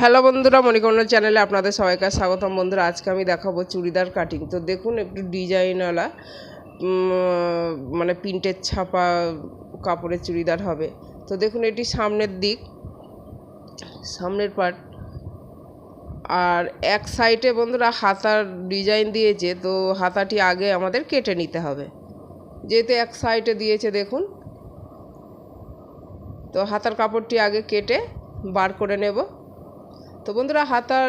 Hello বন্ধুরা, মণিকর্ণ চ্যানেলে আপনাদের সবাইকার স্বাগতম। বন্ধুরা, আজকে আমি দেখাবো চুড়িদার কাটিং তো দেখুন, একটু ডিজাইনওয়ালা মানে প্রিন্টের ছাপা কাপড়ের চুড়িদার হবে। তো দেখুন, এটি সামনের দিক, সামনের পার্ট আর এক সাইডে বন্ধুরা, হাতার ডিজাইন দিয়েছে, তো হাতাটি আগে আমাদের কেটে নিতে হবে। যেহেতু এক সাইডে দিয়েছে, দেখুন। তো হাতার কাপড়টি আগে কেটে বার করে নেব। তো বন্ধুরা হাতার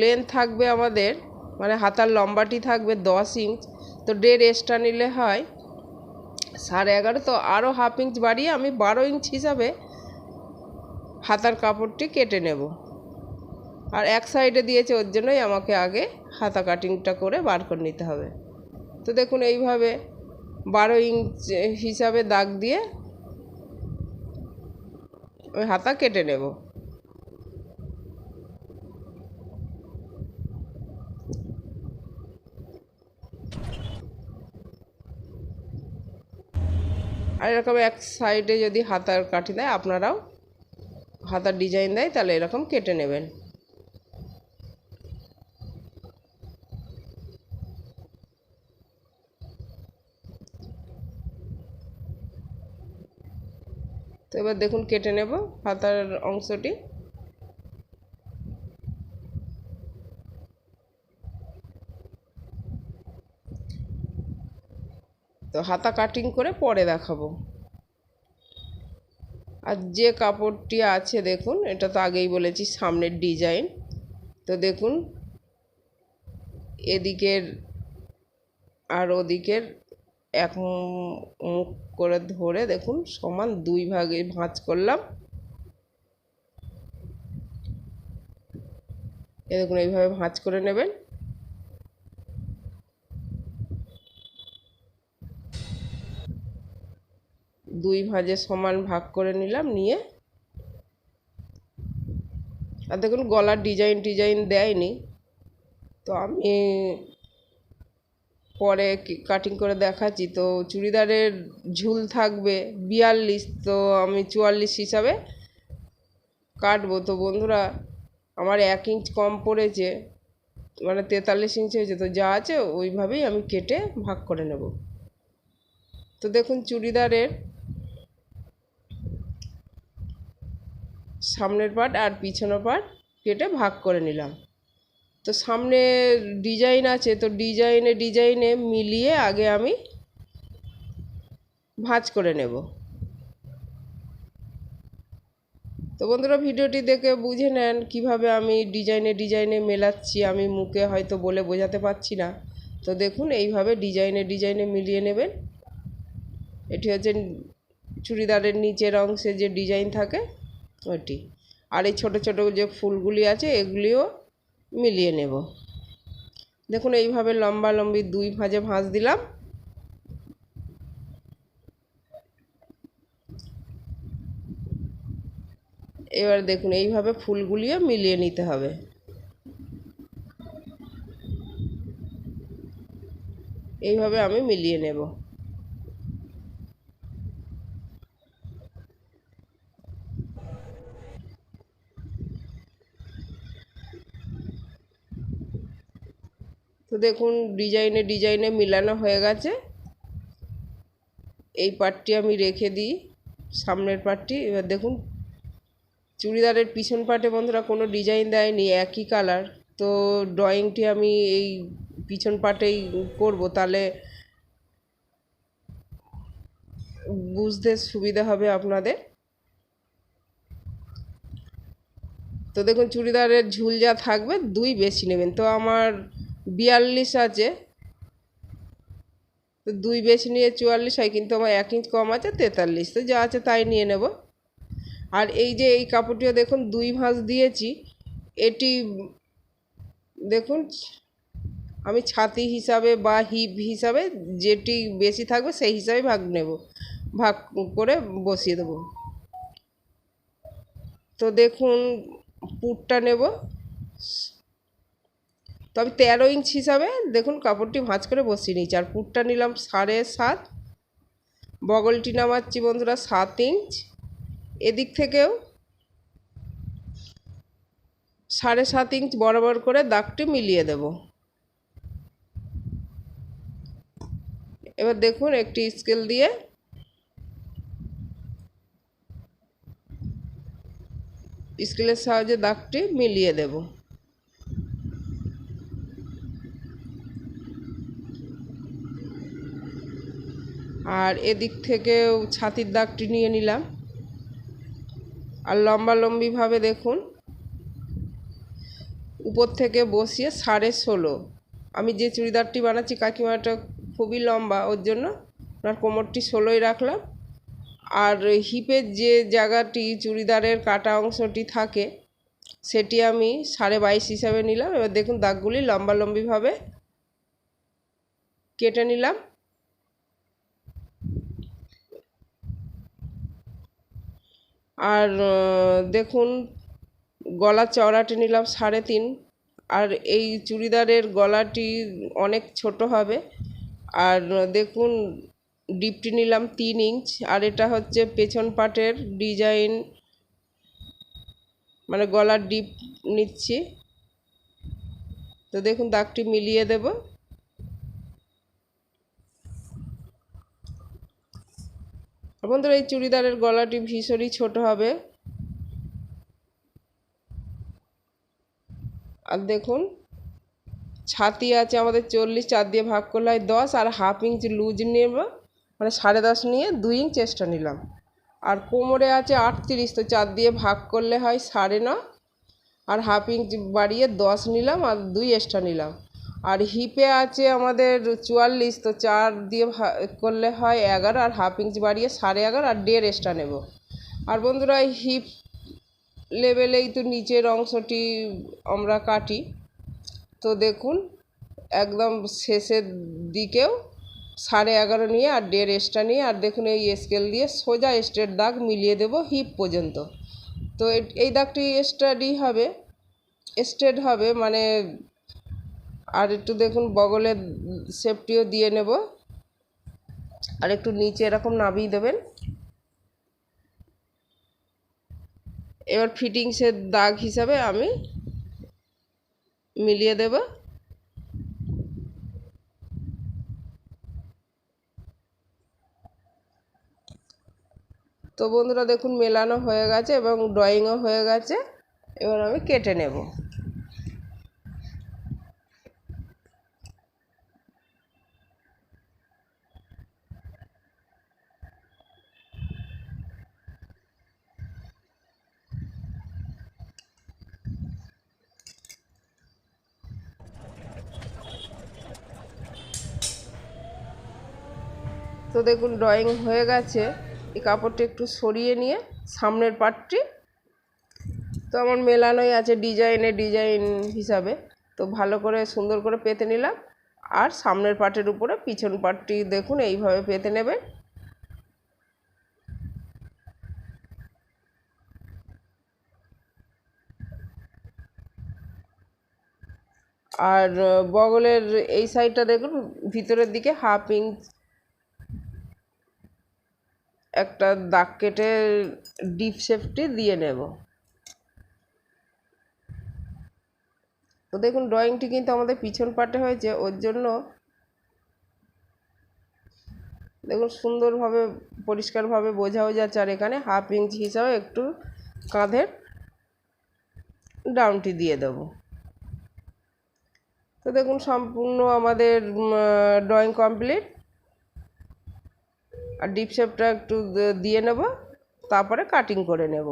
লেন্থ থাকবে আমাদের মানে হাতার লম্বাটি থাকবে দশ ইঞ্চ তো দেড় এক্সট্রা নিলে হয় সাড়ে এগারো, তো আরও হাফ ইঞ্চ বাড়িয়ে আমি বারো ইঞ্চ হিসাবে হাতার কাপড়টি কেটে নেব। আর এক সাইডে দিয়েছে, ওর জন্যই আমাকে আগে হাতা কাটিংটা করে বার করে নিতে হবে। তো দেখুন এইভাবে বারো ইঞ্চ হিসাবে দাগ দিয়ে ওই হাতা কেটে নেব। আর এরকম এক সাইডে যদি হাতার কাঠি দেয়, আপনারাও হাতার ডিজাইন দেয়, তাহলে এরকম কেটে নেবেন। তো এবার দেখুন কেটে নেব হাতার অংশটি। তো হাতা কাটিং করে পরে দেখাবো। আর যে কাপড়টি আছে দেখুন, এটা তো আগেই বলেছি সামনের ডিজাইন তো দেখুন, এদিকের আর ওদিকের এক মুখ করে ধরে দেখুন, সমান দুই ভাগে ভাঁজ করলাম। এ দেখুন, এইভাবে ভাঁজ করে নেবেন। দুই ভাজে সমান ভাগ করে নিলাম, নিয়ে আর দেখুন গলার ডিজাইন টিজাইন দেয়নি। তো আমি পরে কাটিং করে দেখাচ্ছি। তো চুড়িদারের ঝুল থাকবে বিয়াল্লিশ, তো আমি চুয়াল্লিশ হিসাবে কাটবো। তো বন্ধুরা, আমার এক ইঞ্চ কম পড়েছে মানে তেতাল্লিশ ইঞ্চ হয়েছে, তো যা আছে ওইভাবেই আমি কেটে ভাগ করে নেব। তো দেখুন চুড়িদারের সামনের পার্ট আর পিছনের পার্ট কেটে ভাগ করে নিলাম। তো সামনে ডিজাইন আছে, তো ডিজাইনে ডিজাইনে মিলিয়ে আগে আমি ভাঁজ করে নেব। তো বন্ধুরা, ভিডিওটি দেখে বুঝে নেন কীভাবে আমি ডিজাইনে ডিজাইনে মেলাচ্ছি। আমি মুখে হয়তো বলে বোঝাতে পারছি না। তো দেখুন, এইভাবে ডিজাইনে ডিজাইনে মিলিয়ে নেবেন। এটি হচ্ছে চুড়িদারের নিচের অংশে যে ডিজাইন থাকে ওটি আর এই ছোটো ছোটো যে ফুলগুলি আছে, এগুলিও মিলিয়ে নেব। দেখুন, এইভাবে লম্বা লম্বি দুই ভাঁজে ভাঁজ দিলাম। এবার দেখুন, এইভাবে ফুলগুলিও মিলিয়ে নিতে হবে। এইভাবে আমি মিলিয়ে নেব। দেখুন, ডিজাইনে ডিজাইনে মিলানো হয়ে গেছে। এই পার্টটি আমি রেখে দিই, সামনের পার্টটি এবার দেখুন, চুড়িদারের পিছন পার্টে বন্ধুরা কোনো ডিজাইন দেয়নি, একই কালার। তো ড্রয়িংটি আমি এই পিছন পার্টেই করব, তাহলে বুঝতে সুবিধা হবে আপনাদের। তো দেখুন, চুড়িদারের ঝুল যা থাকবে, দুই বেশি নেবেন। তো আমার বিয়াল্লিশ আছে। তো দুই বেশি নিয়ে চুয়াল্লিশ হয়, কিন্তু আমার এক ইঞ্চ কম আছে, তেতাল্লিশ। তো যা আছে তাই নিয়ে নেব। আর এই যে এই কাপড়টিও দেখুন, দুই ভাঁজ দিয়েছি। এটি, দেখুন, আমি ছাতি হিসাবে বা হিপ হিসাবে যেটি বেশি থাকবে সেই হিসাবে ভাগ নেব। ভাগ করে বসিয়ে দেবো। তো দেখুন, পুরটা নেব। আমি তেরো ইঞ্চ হিসাবে দেখুন কাপড়টি ভাঁজ করে বসিয়ে নিয়েছি। আর পুরটা নিলাম সাড়ে সাত। বগলটি নামাচ্ছি বন্ধুরা সাত ইঞ্চ এদিক থেকেও সাড়ে সাত ইঞ্চ বরাবর করে দাগটি মিলিয়ে দেব। এবার দেখুন একটি স্কেল দিয়ে স্কেলের সাহায্যে দাগটি মিলিয়ে দেব। আর এদিক থেকেও ছাতির দাগটি নিয়ে নিলাম। আর লম্বা লম্বিভাবে দেখুন। উপর থেকে বসিয়ে সাড়ে ষোলো। আমি যে চুড়িদারটি বানাচ্ছি কাকিমাটা খুবই লম্বা, ওর জন্য ওনার কোমরটি ষোলোই রাখলাম। আর হিপের যে জায়গাটি চুড়িদারের কাটা অংশটি থাকে, সেটি আমি সাড়ে বাইশ হিসাবে নিলাম। এবার দেখুন দাগগুলি লম্বা লম্বিভাবে কেটে নিলাম। আর দেখুন, গলা চওড়াটি নিলাম সাড়ে তিন, আর এই চুড়িদারের গলাটি অনেক ছোট হবে। আর, দেখুন, ডিপটি নিলাম তিন ইঞ্চ, আর এটা হচ্ছে পেছন পাটের ডিজাইন। মানে গলার ডিপ নিচ্ছি। তো দেখুন, দাগটি মিলিয়ে দেব। বন্ধুরা, এই চুড়িদারের গলাটি ভীষণই ছোট হবে। আর দেখুন, ছাতি আছে আমাদের চল্লিশ, চার দিয়ে ভাগ করলে হয় দশ, আর হাফ ইঞ্চ লুজ নেব মানে সাড়ে দশ নিয়ে দুই ইঞ্চ চেষ্টা নিলাম। আর কোমরে আছে আটত্রিশ, তো চার দিয়ে ভাগ করলে হয় সাড়ে ন, আর হাফ ইঞ্চ বাড়িয়ে দশ নিলাম, আর দুই এক্সট্রা নিলাম। আর হিপে আছে আমাদের চুয়াল্লিশ, তো চার দিয়ে করলে হয় এগারো আর হাফ ইঞ্চ বাড়িয়ে সাড়ে এগারো আর দেড় এক্সট্রা নেব। আর বন্ধুরা হিপ লেভেলেই তো নিচের অংশটি আমরা কাটি। তো দেখুন, একদম শেষের দিকেও সাড়ে এগারো নিয়ে আর দেড় এক্সট্রা নিয়ে আর দেখুন এই স্কেল দিয়ে সোজা স্ট্রেট দাগ মিলিয়ে দেব হিপ পর্যন্ত। তো এই দাগটি স্টাডি হবে স্ট্রেট হবে মানে আর একটু দেখুন বগলের সেফটিও দিয়ে নেব। আর একটু নিচে এরকম নামিয়ে দেবেন। এবার ফিটিংসের দাগ হিসাবে আমি মিলিয়ে দেব। তো বন্ধুরা দেখুন মেলানো হয়ে গেছে এবং ড্রয়িংও হয়ে গেছে। এবার আমি কেটে নেব তো দেখুন ড্রয়িং হয়ে গেছে। এই কাপড়টা একটু সরিয়ে নিয়ে সামনের পার্টটি তো আমার মেলানোই আছে ডিজাইনে, ডিজাইন হিসাবে। তো ভালো করে, সুন্দর করে পেতে নিলাম। আর সামনের পার্টের উপরে পিছন পার্টটি দেখুন, এইভাবে পেতে নেবেন। আর বগলের এই সাইডটা দেখুন, ভিতরের দিকে হাফ ইঞ্চ একটা দাগ কেটে ডিপ শেপটি দিয়ে নেব। তো দেখুন, ড্রয়িংটি কিন্তু আমাদের পিছন পাটে হয়েছে, ওর জন্য দেখুন সুন্দরভাবে, পরিষ্কারভাবে বোঝাও যাচ্ছে, আর এখানে হাফ ইঞ্চ হিসাবে একটু কাঁধের ডাউনটি দিয়ে দেব। তো দেখুন, সম্পূর্ণ আমাদের ড্রয়িং কমপ্লিট। আর ডিপ শেপটা একটু দিয়ে নেব, তারপরে কাটিং করে নেব।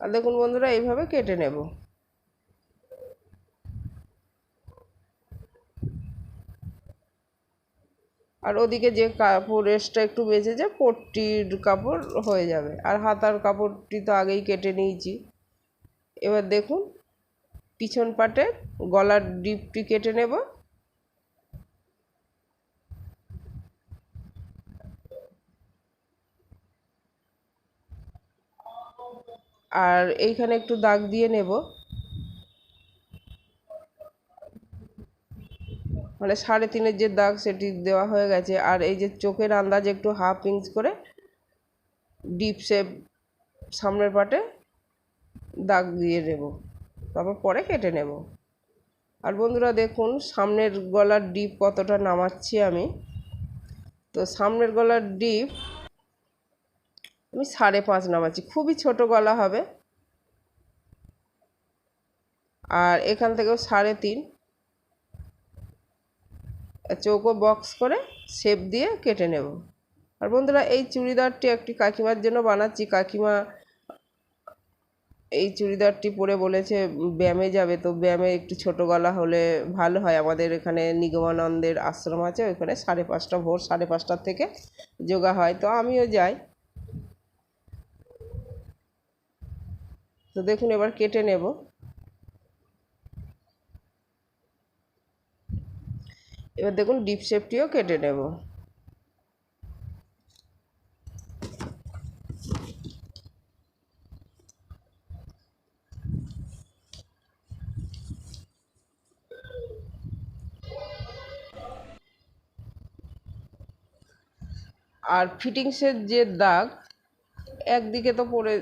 আর দেখুন বন্ধুরা, এইভাবে কেটে নেব। আর ওদিকে যে কাপড় এক্সট্রা একটু বেঁচেছে, পট্টির কাপড় হয়ে যাবে। আর হাতার কাপড়টি তো আগেই কেটে নিয়েছি। এবার দেখুন, পিছন পাটে গলার ডিপটি কেটে নেব। আর এইখানে একটু দাগ দিয়ে নেব। মানে সাড়ে তিনের যে দাগ সেটি দেওয়া হয়ে গেছে। আর এই যে চোখের আন্দাজ একটু হাফ ইঞ্চ করে ডিপ শেপ সামনের পাটে দাগ দিয়ে নেব। তারপর পরে কেটে নেব। আর বন্ধুরা দেখুন, সামনের গলার ডিপ কতটা নামাচ্ছি আমি। তো সামনের গলার ডিপ আমি সাড়ে পাঁচ নামাচ্ছি। খুবই ছোট গলা হবে। আর এখান থেকেও সাড়ে তিন। চৌকো বক্স করে শেপ দিয়ে কেটে নেব। আর বন্ধুরা, এই চুড়িদারটি একটি কাকিমার জন্য বানাচ্ছি। কাকিমা এই চুড়িদারটি পরে বলেছে, ব্যায়ামে যাবে। তো ব্যায়ামে একটু ছোট গলা হলে ভালো হয়। আমাদের এখানে নিগমানন্দের আশ্রম আছে, ওইখানে সাড়ে পাঁচটা, ভোর সাড়ে পাঁচটার থেকে যোগা হয়। তো আমিও যাই। তো দেখুন, এবার কেটে নেব। এবার দেখুন ডিপ শেপটিও কেটে নেব। আর ফিটিংসের যে দাগ, একদিকে তো পড়ে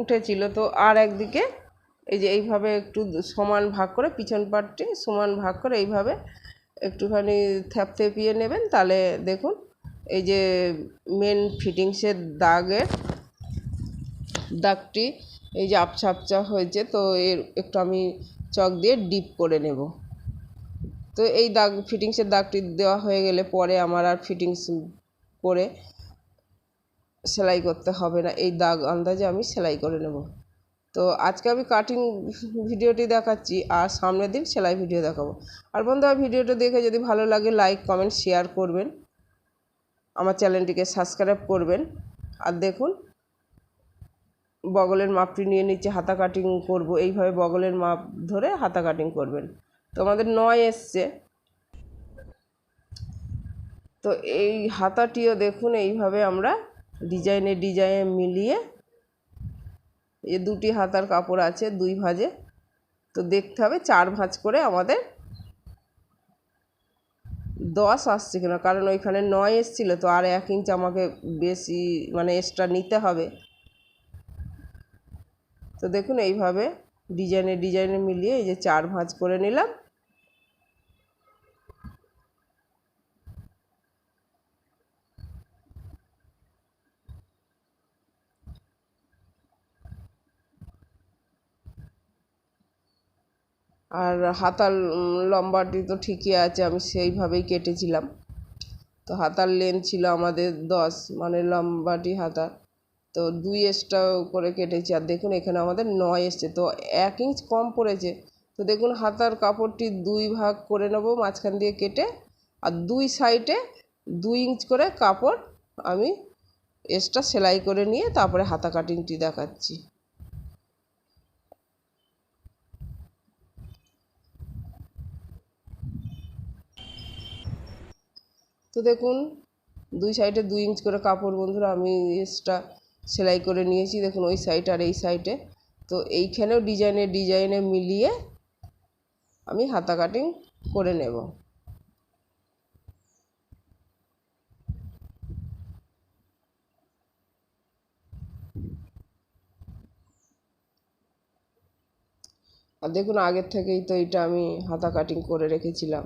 উঠেছিল, তো আর একদিকে এই যে এইভাবে একটু সমান ভাগ করে, পিছন পাটটি সমান ভাগ করে এইভাবে একটুখানি থ্যাপথেপিয়ে নেবেন, তাহলে দেখুন, এই যে মেন ফিটিংসের দাগের দাগটি, এই যে আপচা হয়েছে, তো এর একটু আমি চক দিয়ে ডিপ করে নেব। তো এই দাগ ফিটিংসের দাগটি দেওয়া হয়ে গেলে পরে আমার আর ফিটিংস করে সেলাই করতে হবে না, এই দাগ আন্দাজে আমি সেলাই করে নেব। তো আজকে আমি কাটিং ভিডিওটি দেখাচ্ছি আর সামনের দিন সেলাই ভিডিও দেখাবো। আর বন্ধুরা ভিডিওটা দেখে যদি ভালো লাগে লাইক কমেন্ট শেয়ার করবেন। আমার চ্যানেলটিকে সাবস্ক্রাইব করবেন। আর দেখুন, বগলের মাপটি নিয়ে নিচ্ছে, হাতা কাটিং করব। এইভাবে বগলের মাপ ধরে হাতা কাটিং করবেন। তো আমাদের নয় এসছে। তো এই হাতাটিও দেখুন, এইভাবে আমরা ডিজাইনে ডিজাইনে মিলিয়ে এ দুটি হাতার কাপড় আছে, দুই ভাজে। তো দেখতে হবে, চার ভাঁজ করে আমাদের দশ আসছে কিনা, কারণ ওইখানে নয় এসছিল, তো আর এক ইঞ্চ আমাকে বেশি মানে এক্সট্রা নিতে হবে। তো দেখুন, এইভাবে ডিজাইনে ডিজাইনে মিলিয়ে এই যে চার ভাঁজ করে নিলাম। আর হাতার লম্বাটি তো ঠিকই আছে, আমি সেইভাবেই কেটেছিলাম। তো হাতার লেন্থ ছিল আমাদের দশ মানে লম্বাটি হাতা তো দুই এক্সট্রা করে কেটেছি, আর দেখুন এখানে আমাদের নয় এসছে, তো এক ইঞ্চ কম পড়েছে। তো দেখুন হাতার কাপড়টি দুই ভাগ করে নেব মাঝখান দিয়ে কেটে, আর দুই সাইডে দুই ইঞ্চ করে কাপড় আমি এক্সট্রা সেলাই করে নিয়ে তারপরে হাতা কাটিংটি দেখাচ্ছি। তো দেখুন, দুই সাইডে দুই ইঞ্চ করে কাপড় বন্ধুরা, আমি এক্সট্রা সেলাই করে নিয়েছি। দেখুন, ওই সাইড আর এই সাইডে। তো এইখানেও ডিজাইনে ডিজাইনে মিলিয়ে আমি হাতা কাটিং করে নেব। আর দেখুন, আগের থেকেই তো এটা আমি হাতা কাটিং করে রেখেছিলাম।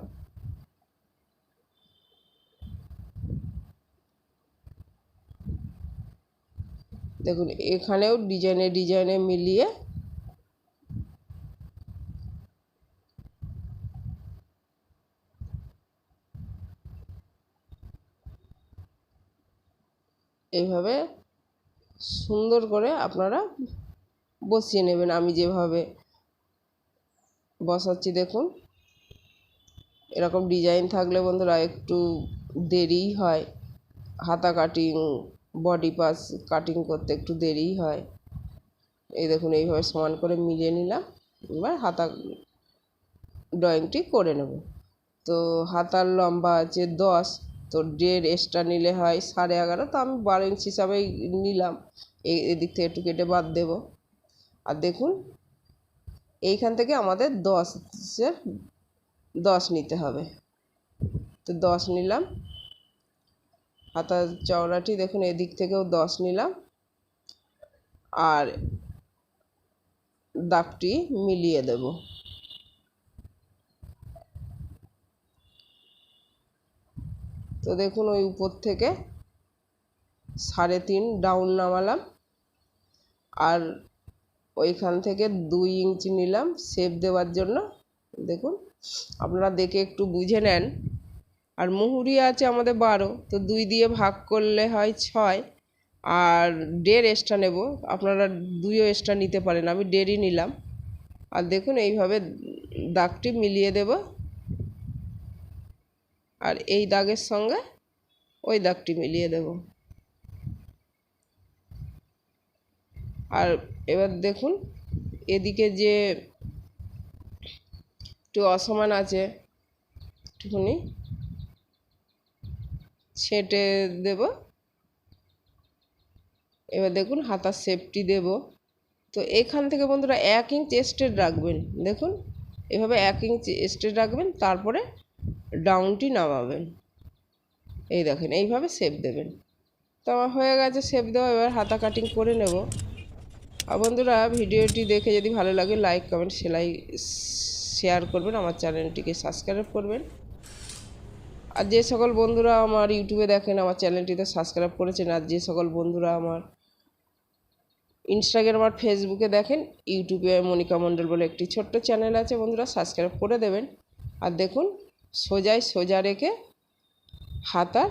দেখুন, এখানেও ডিজাইনে ডিজাইনে মিলিয়ে এইভাবে সুন্দর করে আপনারা বসিয়ে নেবেন। আমি যেভাবে বসাচ্ছি, দেখুন। এরকম ডিজাইন থাকলে বন্ধুরা একটু দেরিই হয় হাতা কাটিং বডি পাস কাটিং করতে একটু দেরিই হয়। এই দেখুন, এইভাবে সমান করে মিলিয়ে নিলাম। এবার হাতা ড্রয়িংটি করে নেব। তো হাতার লম্বা আছে দশ, তো দেড় এক্সট্রা নিলে হয় সাড়ে এগারো, তো আমি বারো ইঞ্চ হিসাবেই নিলাম। এদিক থেকে একটু কেটে বাদ দেব। আর দেখুন, এইখান থেকে আমাদের দশের, দশ নিতে হবে। তো দশ নিলাম। হাতার চওড়াটি দেখুন, এদিক থেকেও দশ নিলাম। আর দাগটি মিলিয়ে দেব। তো দেখুন, ওই উপর থেকে সাড়ে তিন ডাউন নামালাম। আর ওইখান থেকে দুই ইঞ্চি নিলাম শেপ দেওয়ার জন্য। দেখুন, আপনারা দেখে একটু বুঝে নেন আর মুহুরি আছে আমাদের বারো, তো দুই দিয়ে ভাগ করলে হয় ছয়, আর দেড় এক্সট্রা নেব। আপনারা দুইও এক্সট্রা নিতে পারেন, আমি দেড়ই নিলাম। আর দেখুন, এইভাবে দাগটি মিলিয়ে দেব। আর এই দাগের সঙ্গে ওই দাগটি মিলিয়ে দেব। আর এবার দেখুন, এদিকে যে একটু অসমান আছে, একটুখানি ছেটে দেব। এবার দেখুন হাতার সেফটি দেব। তো এখান থেকে বন্ধুরা এক ইঞ্চ এস্টেট রাখবেন। দেখুন, এভাবে এক ইঞ্চ এস্টেট রাখবেন, তারপরে ডাউনটি নামাবেন। এই দেখেন, এইভাবে শেপ দেবেন। তো আমার হয়ে গেছে শেপ দেওয়া, এবার হাতা কাটিং করে নেব। আর বন্ধুরা, ভিডিওটি দেখে যদি ভালো লাগে লাইক কমেন্ট সেলাই শেয়ার করবেন। আমার চ্যানেলটিকে সাবস্ক্রাইব করবেন। আর যে সকল বন্ধুরা আমার ইউটিউবে দেখেন, আমার চ্যানেলটিতে সাবস্ক্রাইব করেছেন, আর যে সকল বন্ধুরা আমার ইনস্টাগ্রাম আর ফেসবুকে দেখেন, ইউটিউবে মনিকা মণ্ডল বলে একটি ছোট্ট চ্যানেল আছে, বন্ধুরা সাবস্ক্রাইব করে দেবেন। আর দেখুন, সোজায় সোজা রেখে হাতার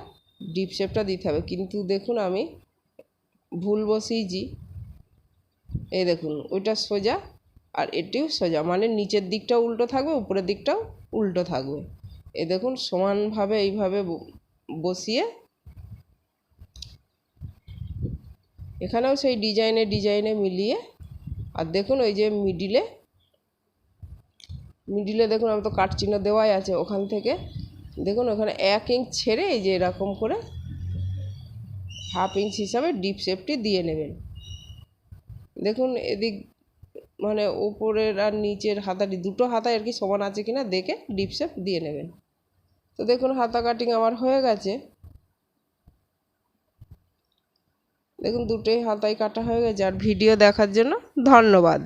ডিপ শেপটা দিতে হবে। কিন্তু দেখুন আমি ভুল বসিয়েছি। এই দেখুন, ওইটা সোজা আর এটিও সোজা মানে নিচের দিকটাও উল্টো থাকবে, উপরের দিকটাও উল্টো থাকবে। এ দেখুন, সমানভাবে এইভাবে বসিয়ে এখানেও সেই ডিজাইনে ডিজাইনে মিলিয়ে আর দেখুন ওই যে মিডিলে মিডিলে দেখুন আমি তো কাট চিহ্ন দেওয়াই আছে ওখান থেকে। দেখুন, ওখানে এক ইঞ্চ ছেড়ে এই যে এরকম করে হাফ ইঞ্চ হিসাবে ডিপ শেপটি দিয়ে নেবেন। দেখুন, এদিক মানে ওপরের আর নিচের হাতাটি, দুটো হাতায় আর কি সমান আছে কিনা দেখে ডিপ শেপ দিয়ে নেবেন। তো দেখুন, হাতা কাটিং আমার হয়ে গেছে। দেখুন, দুটোই হাতাই কাটা হয়ে গেছে। আর ভিডিও দেখার জন্য ধন্যবাদ।